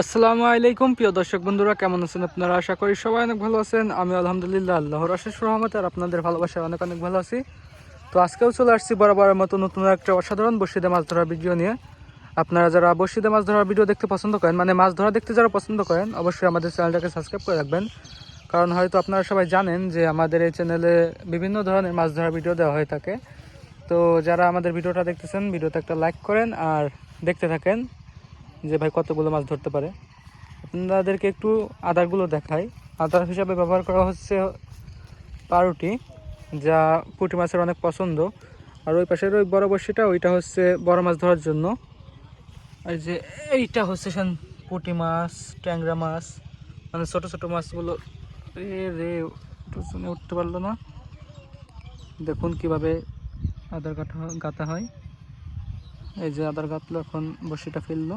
আসসালামু আলাইকুম, প্রিয় দর্শক বন্ধুরা, কেমন আছেন আপনারা? আশা করি সবাই অনেক ভালো আছেন। আমি আলহামদুলিল্লাহ আল্লাহর আশেষ রহমতে আর আপনাদের ভালোবাসায় অনেক অনেক ভালো আছি। তো আজকেও চলে আসছি বরাবরের মতো নতুন একটা অসাধারণ বসিদে মাছ ধরার ভিডিও নিয়ে। আপনারা যারা বসিদে মাছ ধরার ভিডিও দেখতে পছন্দ করেন মানে মাছ ধরা দেখতে যারা পছন্দ করেন, অবশ্যই আমাদের চ্যানেলটাকে সাবস্ক্রাইব করে রাখবেন। কারণ হয়তো আপনারা সবাই জানেন যে আমাদের এই চ্যানেলে বিভিন্ন ধরনের মাছ ধরার ভিডিও দেওয়া হয়ে থাকে। তো যারা আমাদের ভিডিওটা দেখতেছেন, ভিডিওতে একটা লাইক করেন আর দেখতে থাকেন। যে ভাই কতগুলো মাছ ধরতে পারে। আপনাদেরকে একটু আদারগুলো দেখাই। আদার হিসাবে ব্যবহার করা হচ্ছে পাউরুটি, যা পুঁটি মাছের অনেক পছন্দ। আর ওই পাশের ওই বড় বড়শিটা, ওইটা হচ্ছে বড় মাছ ধরার জন্য। আর যে এইটা হচ্ছে সেন পুঁটি মাছ, ট্যাংরা মাছ। মানে ছোটো ছোটো মাছগুলো। রে টুসুনে উঠতে পারল না। দেখুন কীভাবে আদার কাটা গাঁথা হয়। এই যে আদার গাঁথলো, এখন বড়শিটা ফেলল।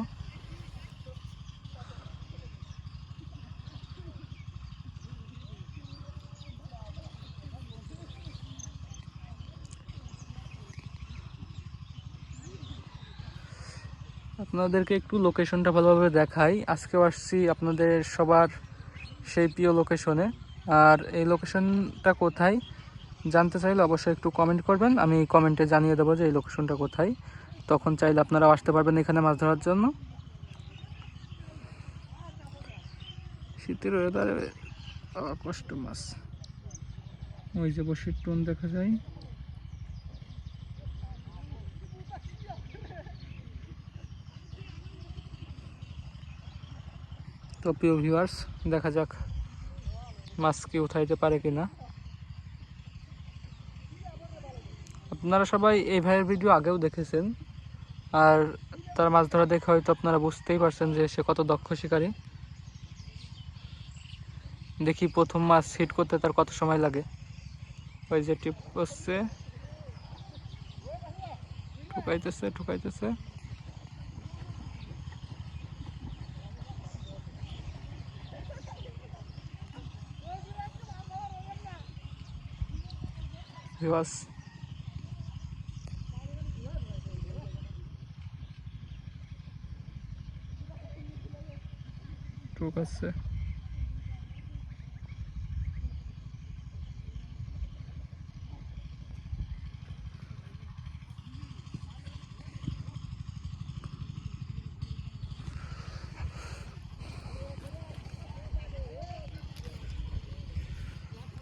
আপনাদেরকে একটু লোকেশনটা ভালোভাবে দেখাই। আজকেও আসছি আপনাদের সবার সেই প্রিয় লোকেশনে আর এই লোকেশনটা কোথায় জানতে চাইলে অবশ্যই একটু কমেন্ট করবেন। আমি কমেন্টে জানিয়ে দেবো যে এই লোকেশনটা কোথায়। তখন চাইলে আপনারাও আসতে পারবেন এখানে মাছ ধরার জন্য। শীতের ওয়েদারে কষ্ট মাছ। ওই যে বসে টোন দেখা যায়। তো প্রিয় ভিউয়ার্স দেখা যাক মাছ কি উঠাইতে পারে কিনা। আপনারা সবাই এই ভাইয়ের ভিডিও আগেও দেখেছেন, আর তার মাছ ধরা দেখে হয়তো আপনারা বুঝতেই পারছেন যে সে কত দক্ষ শিকারী। দেখি প্রথম মাছ হিট করতে তার কত সময় লাগে। ওই যে টিপ করছে, ঠুকাইতেছে ঠুকাইতেছে। ভিউয়ার্স। ঠিক আছে।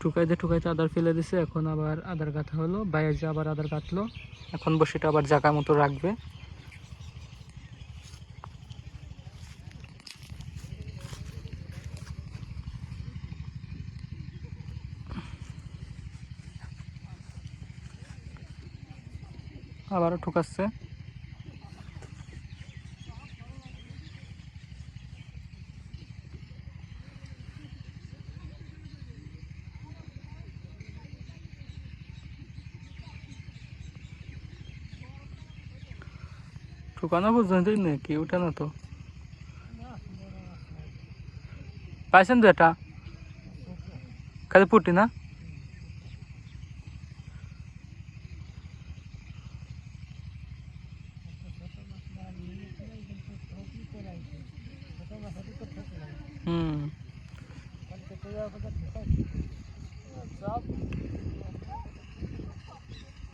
ঠুকাইতে ঠুকাইতে আদার ফেলে দিছে, এখন আবার আদার গাঁথা হলো, বাইরে যে আবার আদার গাঁথলো। এখন বসিটা আবার জায়গা মতো রাখবে। আবারও ঠুকাচ্ছে। दुकाना बुझे नहीं कि उठा ना तो पायसन बेटा कल पुटी ना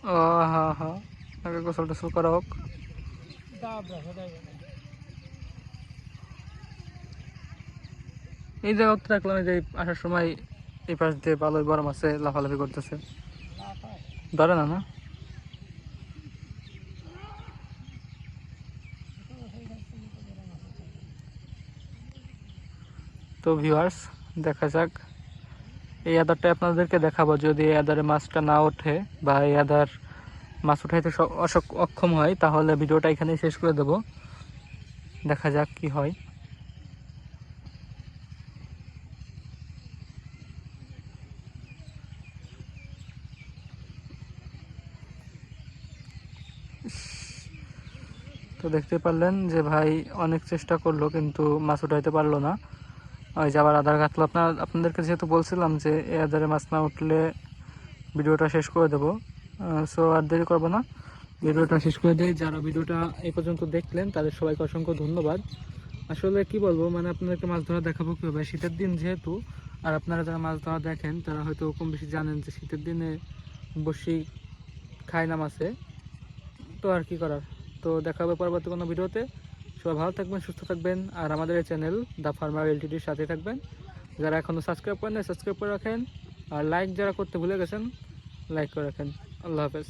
हाँ हा हा कसं कसं करावं এই জায়গাতে রাখলাম, এই যে আসার সময় এই পাশ দিয়ে ভালোই বড় মাছে লাফালাফি করতেছে। ধরে না না? তো ভিউয়ার্স দেখা যাক। এই আদারটা আপনাদেরকে দেখাবো, যদি এই আদারে মাছটা না ওঠে বা এই আদার মাছ উঠাইতে অক্ষম হয়, তাহলে ভিডিওটা এখানেই শেষ করে দেব। দেখা যাক কি হয়। তো দেখতে পারলেন যে ভাই অনেক চেষ্টা করল, কিন্তু মাছ উঠাইতে পারল না। ওই যে আবার আধার কাটলো আপনার আপনাদেরকে যেহেতু বলছিলাম যে এ আধারে মাছ না উঠলে ভিডিওটা শেষ করে দেবো। সো আর দেরি করব না। ভিডিওটা শেষ করে দেয় যারা ভিডিওটা এ পর্যন্ত দেখলেন, তাদের সবাইকে অসংখ্য ধন্যবাদ। আসলে কি বলব মানে আপনাদেরকে মাছ ধরা দেখাবো কীভাবে? শীতের দিন যেহেতু, আর আপনারা যারা মাছ ধরা দেখেন, তারা হয়তো কম বেশি জানেন যে শীতের দিনে বসি খায় না মাছে। তো আর কি করার? তো দেখা হবে পরবর্তী কোনো ভিডিওতে। সবাই ভালো থাকবেন, সুস্থ থাকবেন, আর আমাদের এই চ্যানেল দ্য ফার্মার এলটিডির সাথে থাকবেন। যারা এখনও সাবস্ক্রাইব করেন সাবস্ক্রাইব করে রাখেন। আর লাইক যারা করতে ভুলে গেছেন লাইক করে রাখেন। আল্লাহ হাফেজ